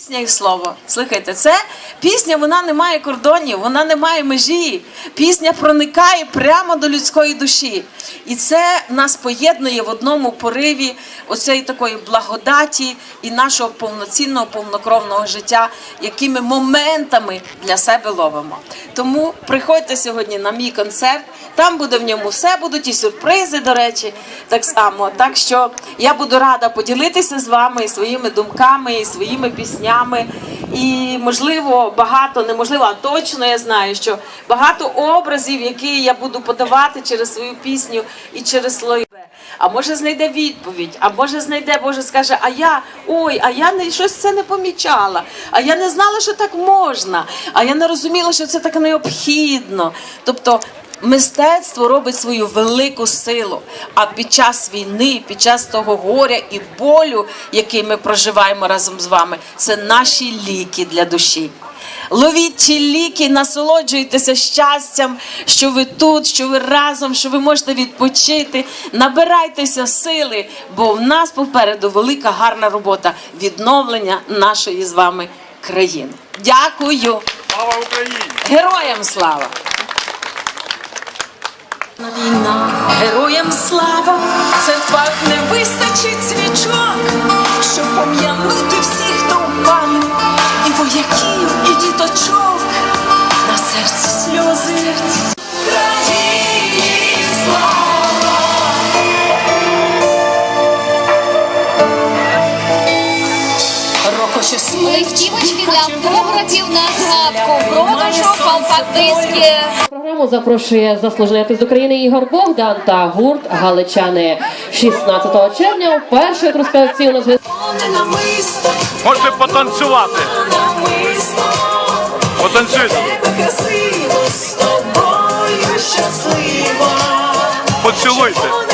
Пісня і слово. Слухайте, це пісня, вона не має кордонів, вона не має межі. Пісня проникає прямо до людської душі. І це нас поєднує в одному пориві оцеї такої благодаті і нашого повноцінного, повнокровного життя, які ми моментами для себе ловимо. Тому приходьте сьогодні на мій концерт. Там буде в ньому все, будуть і сюрпризи, до речі, так само. Так що я буду рада поділитися з вами своїми думками, і своїми піснями. І можливо, багато, неможливо, а точно я знаю, що багато образів, які я буду подавати через свою пісню і через слова. А може знайде відповідь, а може знайде, Боже скаже, а я ой, а я не щось це не помічала, а я не знала, що так можна, а я не розуміла, що це так необхідно. Тобто Мистецтво робить свою велику силу. А під час війни, під час того горя і болю, який ми проживаємо разом з вами, це наші ліки для душі. Ловіть ті ліки, насолоджуйтеся щастям, що ви тут, що ви разом, що ви можете відпочити. Набирайтеся сили, бо в нас попереду велика гарна робота відновлення нашої з вами країни. Дякую, Слава Україні! героям слава! Героям слава, це факт не вистачить свічок, щоб пом'янути Листівочки для автографів на згадку, продажу компакт-диски. Програму запрошує заслужений артист України Ігор Богдан та гурт Галичани 16 червня. Перший трускавці у нас Можете потанцювати. Потанцюйте. Поцілуйте.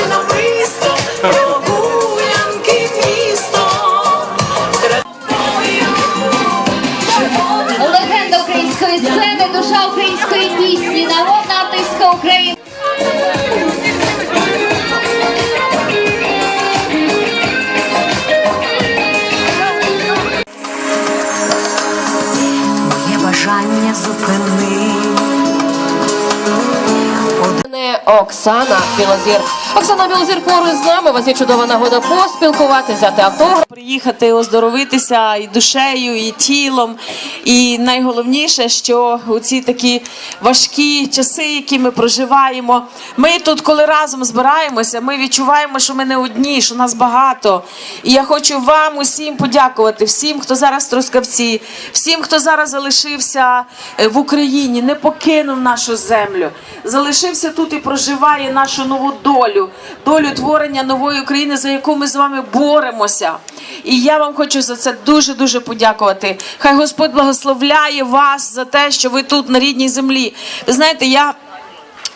Оксана Білозір. Оксана Білозір поруч з нами. У вас є чудова нагода поспілкуватися, та автограф. Приїхати оздоровитися і душею, і тілом. І найголовніше, що у ці такі важкі часи, які ми проживаємо, ми тут, коли разом збираємося, ми відчуваємо, що ми не одні, що нас багато. І я хочу вам усім подякувати, всім, хто зараз в Трускавці, всім, хто зараз залишився е, в Україні, не покинув нашу землю, залишився тут і проживає нашу нову долю, долю творення нової України, за яку ми з вами боремося. І я вам хочу за це дуже дуже подякувати. Хай Господь благословляє вас за те, що ви тут на рідній землі. Ви знаєте, я.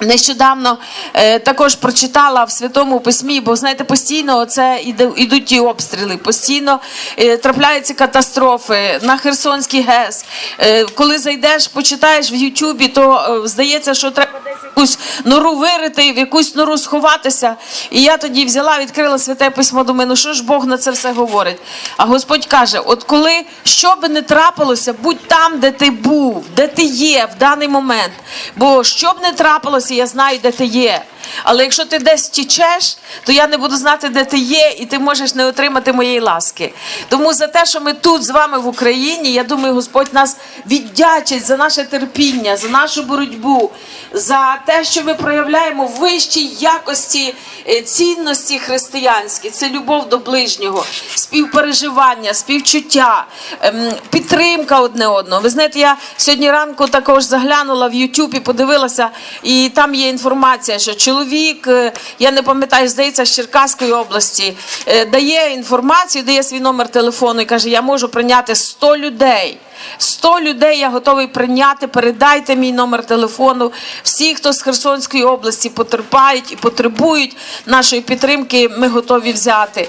Нещодавно е, також прочитала в святому письмі, бо знаєте, постійно це іде, ідуть ті обстріли, постійно е, трапляються катастрофи на Херсонський ГЕС. Е, коли зайдеш, почитаєш в Ютубі, то е, здається, що треба десь якусь нору вирити, в якусь нору сховатися. І я тоді взяла, відкрила святе письмо, думаю, ну що ж Бог на це все говорить? А Господь каже: от коли що би не трапилося, будь там, де ти був, де ти є в даний момент. Бо що б не трапилося, я знаю, де ти є. Але якщо ти десь тічеш, то я не буду знати, де ти є, і ти можеш не отримати моєї ласки. Тому за те, що ми тут з вами в Україні, я думаю, Господь нас віддячить за наше терпіння, за нашу боротьбу, за те, що ми проявляємо вищі якості е, цінності християнські. Це любов до ближнього, співпереживання, співчуття, ем, підтримка одне одного. Ви знаєте, я сьогодні ранку також заглянула в YouTube і подивилася, і там є інформація, що чоловік, е, я не пам'ятаю, здається, з Черкаської області, е, дає інформацію, дає свій номер телефону і каже: Я можу прийняти 100 людей. 100 людей я готовий прийняти. Передайте мій номер телефону. Всі, хто з Херсонської області потерпають і потребують нашої підтримки, ми готові взяти.